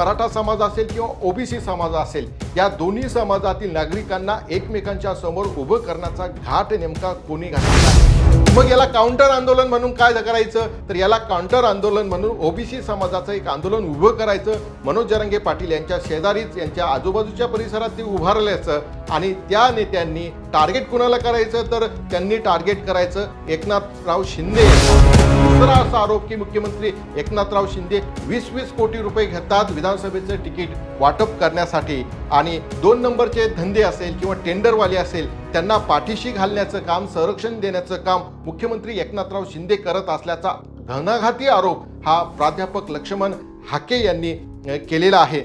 मराठा समाज असेल किंवा ओबीसी समाज असेल या दोन्ही समाजातील नागरिकांना एकमेकांच्या समोर उभं करण्याचा घाट नेमका कोणी घातला? मग याला काउंटर आंदोलन म्हणून काय करायचं? तर याला काउंटर आंदोलन म्हणून ओबीसी समाजाचं एक आंदोलन उभं करायचं. मनोज जरंगे पाटील यांच्या शेजारीच यांच्या आजूबाजूच्या परिसरात ते उभारल्याचं आणि त्या नेत्यांनी टार्गेट कुणाला करायचं? तर त्यांनी टार्गेट करायचं एकनाथराव शिंदे यांना. दुसरा असा आरोप की मुख्यमंत्री एकनाथराव शिंदे वीस वीस कोटी रुपये घेतात विधानसभेचं तिकीट वाटप करण्यासाठी. आणि दोन नंबरचे धंदे असेल किंवा टेंडरवाले असेल त्यांना पाठीशी घालण्याचं काम संरक्षण देण्याचं काम मुख्यमंत्री एकनाथराव शिंदे करत असल्याचा घणाघाती आरोप हा प्राध्यापक लक्ष्मण हाके यांनी केलेला आहे.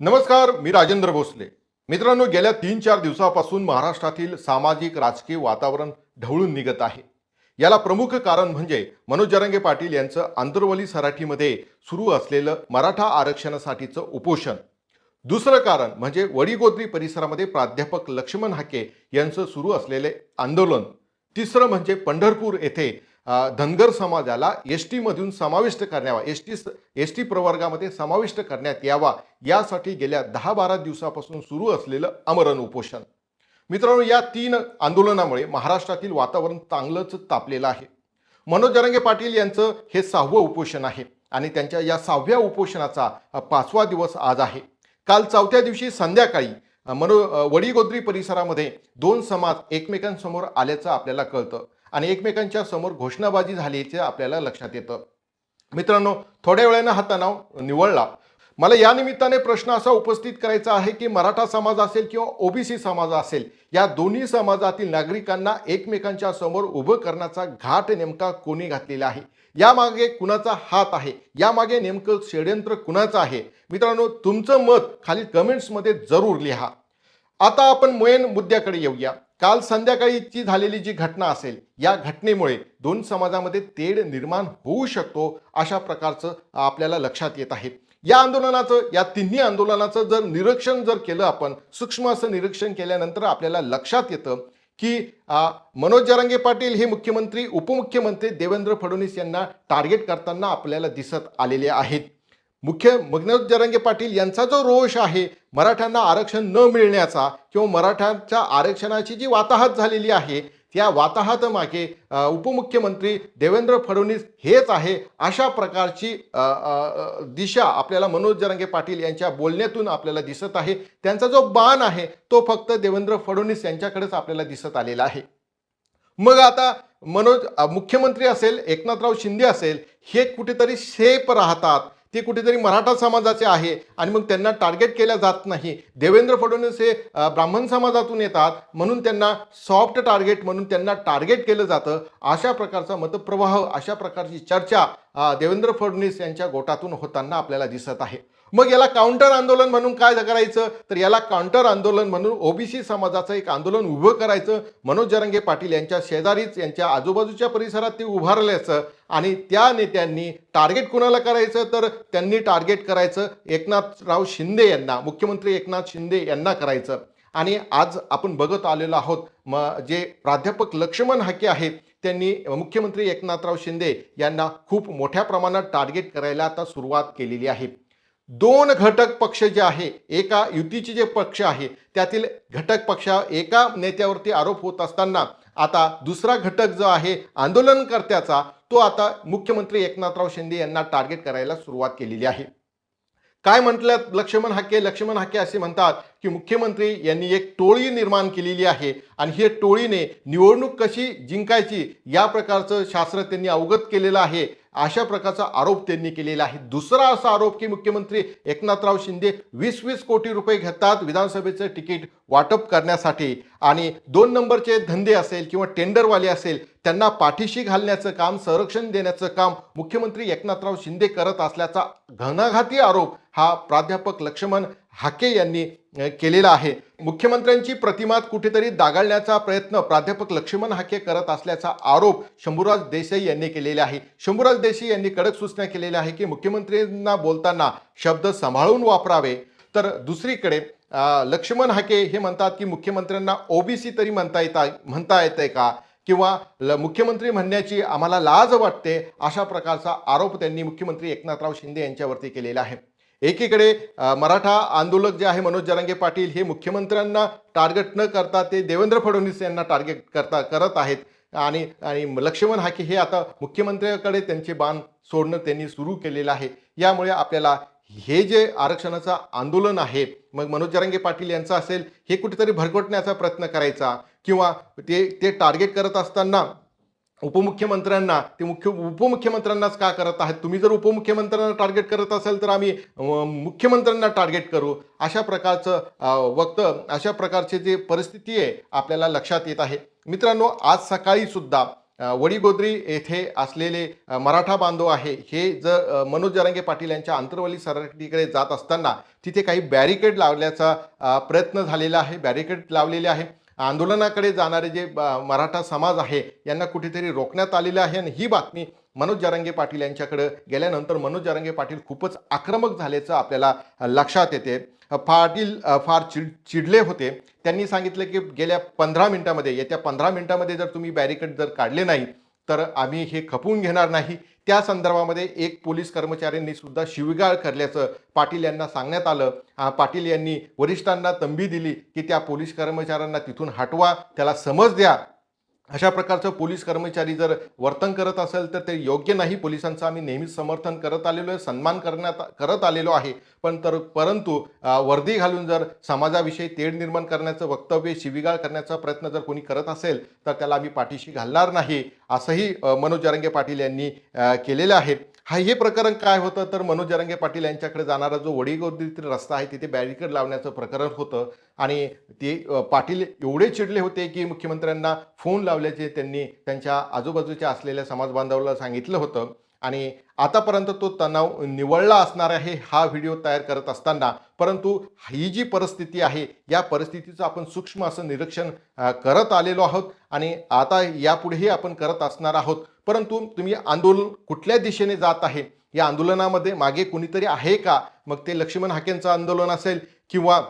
नमस्कार मी राजेंद्र भोसले. मित्रांनो गेल्या तीन चार दिवसापासून महाराष्ट्रातील सामाजिक राजकीय वातावरण ढवळून निघत आहे. याला प्रमुख कारण म्हणजे मनोज जरंगे पाटील यांचं आंतरवली सराठीमध्ये सुरू असलेलं मराठा आरक्षणासाठीचं उपोषण. दुसरं कारण म्हणजे वडीगोद्री परिसरामध्ये प्राध्यापक लक्ष्मण हाके यांचं सुरू असलेले आंदोलन. तिसरं म्हणजे पंढरपूर येथे धनगर समाजाला एस टीमधून समाविष्ट करण्यावा एस टी एस टी प्रवर्गामध्ये समाविष्ट करण्यात यावा यासाठी गेल्या दहा बारा दिवसापासून सुरू असलेलं आमरण उपोषण. मित्रांनो या तीन आंदोलनामुळे महाराष्ट्रातील वातावरण चांगलंच तापलेलं आहे. मनोज जरंगे पाटील यांचं हे सहावं उपोषण आहे आणि त्यांच्या या सहाव्या उपोषणाचा पाचवा दिवस आज आहे. काल चौथ्या दिवशी संध्याकाळी मनो वडीगोद्री परिसरामध्ये दोन समाज एकमेकांसमोर आल्याचं आपल्याला कळतं. आणि एकमेकांच्या समोर घोषणाबाजी झाल्याचे आपल्याला लक्षात येतं. मित्रांनो थोड्या वेळानं हा तणाव निवळला. मला या निमित्ताने प्रश्न असा उपस्थित करायचा आहे की मराठा समाज असेल किंवा ओबीसी समाज असेल या दोन्ही समाजातील नागरिकांना एकमेकांच्या समोर उभं करण्याचा घाट नेमका कोणी घातलेला आहे? यामागे कुणाचा हात आहे? यामागे नेमकं षड्यंत्र कुणाचं आहे? मित्रांनो तुमचं मत खाली कमेंट्समध्ये जरूर लिहा. आता आपण मेन मुद्द्याकडे येऊया. काल संध्याकाळीची झालेली जी घटना असेल या घटनेमुळे दोन समाजामध्ये तेढ निर्माण होऊ शकतो अशा प्रकारचं आपल्याला लक्षात येत आहे. या आंदोलनाचं या तिन्ही आंदोलनाचं जर निरीक्षण जर केलं आपण सूक्ष्म असं निरीक्षण केल्यानंतर आपल्याला लक्षात येतं की मनोज जरांगे पाटील हे मुख्यमंत्री उपमुख्यमंत्री देवेंद्र फडणवीस यांना टार्गेट करताना आपल्याला दिसत आलेले आहेत. मुख्य मग्नोज जरंगे पाटील यांचा जो रोष आहे मराठ्यांना आरक्षण न मिळण्याचा किंवा मराठ्यांच्या आरक्षणाची जी वाताहत झालेली आहे त्या वाताहतमागे उपमुख्यमंत्री देवेंद्र फडणवीस हेच आहे अशा प्रकारची दिशा आपल्याला मनोज जरांगे पाटील यांच्या बोलण्यातून आपल्याला दिसत आहे. त्यांचा जो बाण आहे तो फक्त देवेंद्र फडणवीस यांच्याकडेच आपल्याला दिसत आलेला आहे. मग आता मनोज मुख्यमंत्री असेल एकनाथराव शिंदे असेल हे कुठेतरी सेफ राहतात. ते कुठेतरी मराठा समाजाचे आहे आणि मग त्यांना टार्गेट केल्या जात नाही. देवेंद्र फडणवीस हे ब्राह्मण समाजातून येतात म्हणून त्यांना सॉफ्ट टार्गेट म्हणून त्यांना टार्गेट केलं जातं. अशा प्रकारचा मतप्रवाह अशा प्रकारची चर्चा देवेंद्र फडणवीस यांच्या गोटातून होताना आपल्याला दिसत आहे. मग याला काउंटर आंदोलन म्हणून काय करायचं? तर याला काउंटर आंदोलन म्हणून ओबीसी समाजाचं एक आंदोलन उभं करायचं. मनोज जरंगे पाटील यांच्या शेजारीच यांच्या आजूबाजूच्या परिसरात ते उभारल्याचं आणि त्या नेत्यांनी टार्गेट कुणाला करायचं? तर त्यांनी टार्गेट करायचं एकनाथराव शिंदे यांना मुख्यमंत्री एकनाथ शिंदे यांना करायचं. आणि आज आपण बघत आलेलो आहोत म जे प्राध्यापक लक्ष्मण हाके आहेत त्यांनी मुख्यमंत्री एकनाथराव शिंदे यांना खूप मोठ्या प्रमाणात टार्गेट करायला आता सुरुवात केलेली आहे. दोन घटक पक्ष जे आहे एका युतीचे जे पक्ष आहे त्यातील घटक पक्ष एका नेत्यावरती आरोप होत असताना आता दुसरा घटक जो आहे आंदोलनकर्त्याचा तो आता मुख्यमंत्री एकनाथराव शिंदे यांना टार्गेट करायला सुरुवात केलेली आहे. काय म्हटलं लक्ष्मण हाके? लक्ष्मण हाके असे म्हणतात की मुख्यमंत्री यांनी एक टोळी निर्माण केलेली आहे आणि हे टोळीने निवडणूक कशी जिंकायची या प्रकारचं शास्त्र त्यांनी अवगत केलेलं आहे. अशा प्रकारचा आरोप त्यांनी केलेला आहे. दुसरा असा आरोप की मुख्यमंत्री एकनाथराव शिंदे वीस वीस कोटी रुपये घेतात विधानसभेचं तिकीट वाटप करण्यासाठी. आणि दोन नंबरचे धंदे असेल किंवा टेंडरवाले असेल त्यांना पाठीशी घालण्याचं काम संरक्षण देण्याचं काम मुख्यमंत्री एकनाथराव शिंदे करत असल्याचा घणाघाती आरोप हा प्राध्यापक लक्ष्मण हाके यांनी केलेला आहे. मुख्यमंत्र्यांची प्रतिमा कुठेतरी दागाळण्याचा प्रयत्न प्राध्यापक लक्ष्मण हाके करत असल्याचा आरोप शंभूराज देसाई यांनी केलेला आहे. शंभूराज देसाई यांनी कडक सूचना केलेल्या आहे की मुख्यमंत्र्यांना बोलताना शब्द सांभाळून वापरावे. तर दुसरीकडे लक्ष्मण हाके हे म्हणतात की मुख्यमंत्र्यांना ओबीसी तरी म्हणता येता म्हणता येतंय का? किंवा ल मुख्यमंत्री म्हणण्याची आम्हाला लाज वाटते अशा प्रकारचा आरोप त्यांनी मुख्यमंत्री एकनाथराव शिंदे यांच्यावरती केलेला आहे. एकीकडे मराठा आंदोलक जे आहे मनोज जरांगे पाटील हे मुख्यमंत्र्यांना टार्गेट न करता ते देवेंद्र फडणवीस यांना टार्गेट करता करत आहेत. आणि आणि लक्ष्मण हाके हे आता मुख्यमंत्र्याकडे त्यांचे बाण सोडणं त्यांनी सुरू केलेलं आहे. यामुळे आपल्याला हे जे आरक्षणाचं आंदोलन आहे मग मनोज जरांगे पाटील यांचं असेल हे कुठेतरी भरकटण्याचा प्रयत्न करायचा किंवा ते ते टार्गेट करत असताना उपमुख्यमंत्र्यांना ते मुख्य उपमुख्यमंत्र्यांनाच का करत आहेत? तुम्ही जर उपमुख्यमंत्र्यांना टार्गेट करत असाल तर आम्ही मुख्यमंत्र्यांना टार्गेट करू. अशा प्रकारचं वक्त अशा प्रकारची जी परिस्थिती आहे आपल्याला लक्षात येत आहे. मित्रांनो आज सकाळी सुद्धा वडीगोद्री येथे असलेले मराठा बांधव आहे. हे जर मनोज जरांगे पाटील यांच्या आंतरवली सराटीकडे जात असताना तिथे काही बॅरिकेड लावल्याचा प्रयत्न झालेला आहे बॅरिकेड लावलेले आहे. आंदोलनाकडे जाणारे जे मराठा समाज आहे यांना कुठेतरी रोखण्यात आलेलं आहे. आणि ही बातमी मनोज जारंगे पाटील यांच्याकडे गेल्यानंतर मनोज जारंगे पाटील खूपच आक्रमक झाल्याचं आपल्याला लक्षात येते. पाटील फार चिड चिडले होते. त्यांनी सांगितलं की गेल्या पंधरा मिनिटामध्ये येत्या पंधरा मिनिटामध्ये जर तुम्ही बॅरिकेड जर काढले नाही तर आम्ही हे खपवून घेणार नाही. त्या संदर्भामध्ये एक पोलीस कर्मचाऱ्यांनी सुद्धा शिवीगाळ करल्याचं पाटील यांना सांगण्यात आलं. पाटील यांनी वरिष्ठांना तंबी दिली की त्या पोलीस कर्मचाऱ्यांना तिथून हटवा त्याला समज द्या. अशा प्रकारचं पोलीस कर्मचारी जर वर्तन करत असेल तर ते योग्य नाही. पोलिसांचं आम्ही नेहमीच समर्थन करत आलेलो आहे सन्मान करण्यात करत आलेलो आहे. पण तर परंतु वर्दी घालून जर समाजाविषयी तेढ निर्माण करण्याचं वक्तव्य शिवीगाळ करण्याचा प्रयत्न जर कोणी करत असेल तर त्याला आम्ही पाठीशी घालणार नाही असंही मनोज जरंगे पाटील यांनी केलेलं आहे. हा हे प्रकरण काय होतं? तर मनोज जरंगे पाटील यांच्याकडे जाणारा जो वडीगोद्रीतील रस्ता आहे तिथे बॅरिकेड लावण्याचं प्रकरण होतं. आणि ते पाटील एवढे चिडले होते की मुख्यमंत्र्यांना फोन लावल्याचे त्यांनी त्यांच्या आजूबाजूच्या असलेल्या समाजबांधवाला सांगितलं होतं. आणि आतापर्यंत तो तणाव निवळला असणार आहे हा व्हिडिओ तयार करत असताना. परंतु ही जी परिस्थिती आहे या परिस्थितीचं आपण सूक्ष्म असं निरीक्षण करत आलेलो आहोत. आणि आता यापुढेही आपण करत असणार आहोत. परंतु तुम्ही आंदोलन कुठल्या दिशेने जात आहे या आंदोलनामध्ये मागे कुणीतरी आहे का? मग ते लक्ष्मण हाकेंचं आंदोलन असेल किंवा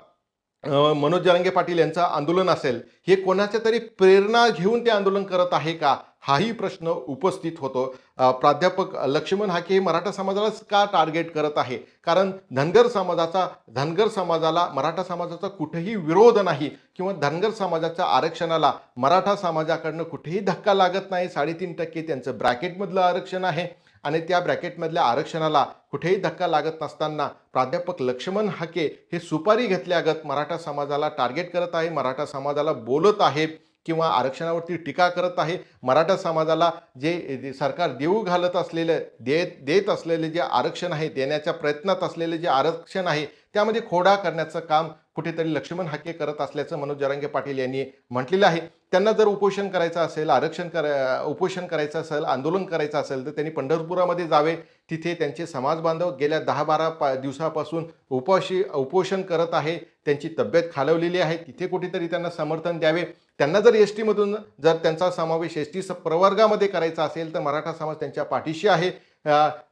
मनोज जरांगे पाटील यांचं आंदोलन असेल हे कोणाच्या तरी प्रेरणा घेऊन ते आंदोलन करत आहे का? हाही प्रश्न उपस्थित होतो. प्राध्यापक लक्ष्मण हाके हे मराठा समाजालाच का टार्गेट करत आहे? कारण धनगर समाजाचा धनगर समाजाला मराठा समाजाचा कुठेही विरोध नाही किंवा धनगर समाजाच्या आरक्षणाला मराठा समाजाकडनं कुठेही धक्का लागत नाही. साडेतीन टक्के त्यांचं ब्रॅकेटमधलं आरक्षण आहे आणि त्या ब्रॅकेटमधल्या आरक्षणाला कुठेही धक्का लागत नसताना प्राध्यापक लक्ष्मण हाके हे सुपारी घेतल्यागत मराठा समाजाला टार्गेट करत आहे मराठा समाजाला बोलत आहे. किंवा आरक्षणावरती टीका करत आहे मराठा समाजाला जे सरकार देऊ घालत असलेलं देत देत असलेले जे आरक्षण आहे देण्याच्या प्रयत्नात असलेले जे आरक्षण आहे त्यामध्ये खोडा करण्याचं काम कुठेतरी लक्ष्मण हाके करत असल्याचं मनोज जरांगे पाटील यांनी म्हटलेलं आहे. त्यांना जर उपोषण करायचं असेल आरक्षण कर उपोषण करायचं असेल आंदोलन करायचं असेल तर त्यांनी पंढरपुरामध्ये जावे. तिथे त्यांचे समाज बांधव गेल्या दहा बारा पा दिवसापासून उपाशी उपोषण करत आहे. त्यांची तब्येत खालवलेली आहे. तिथे कुठेतरी त्यांना समर्थन द्यावे. त्यांना जर एस टीमधून जर त्यांचा समावेश एस टी प्रवर्गामध्ये करायचा असेल तर मराठा समाज त्यांच्या पाठीशी आहे.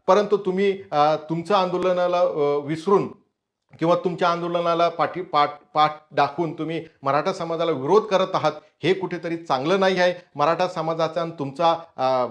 परंतु तुम्ही तुमचं आंदोलनाला विसरून किंवा तुमच्या आंदोलनाला पाठी पाठ पाठ दाखवून तुम्ही मराठा समाजाला विरोध करत आहात हे कुठेतरी चांगलं नाही आहे. मराठा समाजाचा आणि तुमचा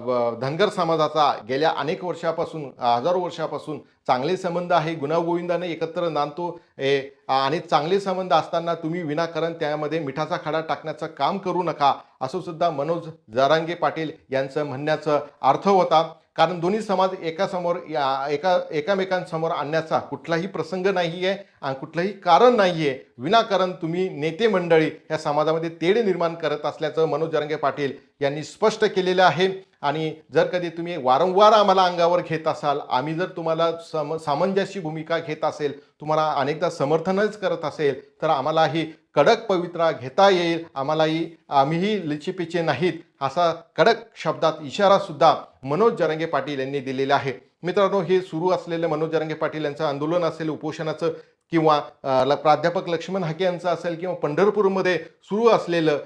व- धनगर समाजाचा गेल्या अनेक वर्षापासून हजारो वर्षापासून चांगले संबंध आहे. गुणागोविंदाने एकत्र नांदतो. ए, आणि चांगले संबंध असताना तुम्ही विनाकारण त्यामध्ये मिठाचा खडा टाकण्याचं काम करू नका असं सुद्धा मनोज जारांगे पाटील यांचं म्हणण्याचं अर्थ होता. कारण दोन्ही समाज एकासमोर या- एका एकामेकांसमोर आणण्याचा कुठलाही प्रसंग नाही आहे आणि कुठलंही कारण नाही आहे विनाकारण तुम्ही नेते मंडळी या समाजामध्ये तेढ निर्माण करत असल्याचं मनोज जरंगे पाटील यांनी स्पष्ट केलेलं आहे. आणि जर कधी तुम्ही वारंवार आम्हाला अंगावर घेत असाल आम्ही जर तुम्हाला सम सामंजस्य भूमिका घेत असेल तुम्हाला अनेकदा समर्थनच करत असेल तर आम्हालाही कडक पवित्रा घेता येईल. आम्हालाही आम्हीही लिचिपिचे नाहीत. असा कडक शब्दात इशारा सुद्धा मनोज जरांगे पाटील यांनी दिलेला आहे. मित्रांनो हे सुरू असलेलं मनोज जरांगे पाटील यांचं आंदोलन असेल उपोषणाचं किंवा ल- प्राध्यापक लक्ष्मण हाके यांचं असेल किंवा पंढरपूरमध्ये सुरू असलेलं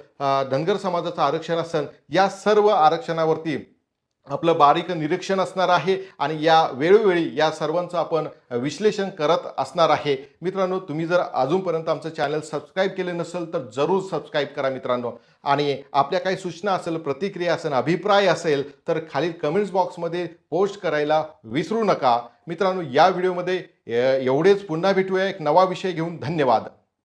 धनगर समाजाचं आरक्षण असेल या सर्व आरक्षणावरती आपलं बारीक निरीक्षण असणार आहे आणि या वेळोवेळी या सर्वांचं आपण विश्लेषण करत असणार आहे. मित्रांनो तुम्ही जर अजूनपर्यंत आमचं चॅनल सबस्क्राईब केले नसेल तर जरूर सबस्क्राईब करा मित्रांनो. आणि आपल्या काही सूचना असेल प्रतिक्रिया असेल अभिप्राय असेल तर खालील कमेंट्स बॉक्समध्ये पोस्ट करायला विसरू नका. मित्रांनो या व्हिडिओमध्ये एवढेच. पुन्हा भेटूया. एक नवा विषय घेऊन धन्यवाद.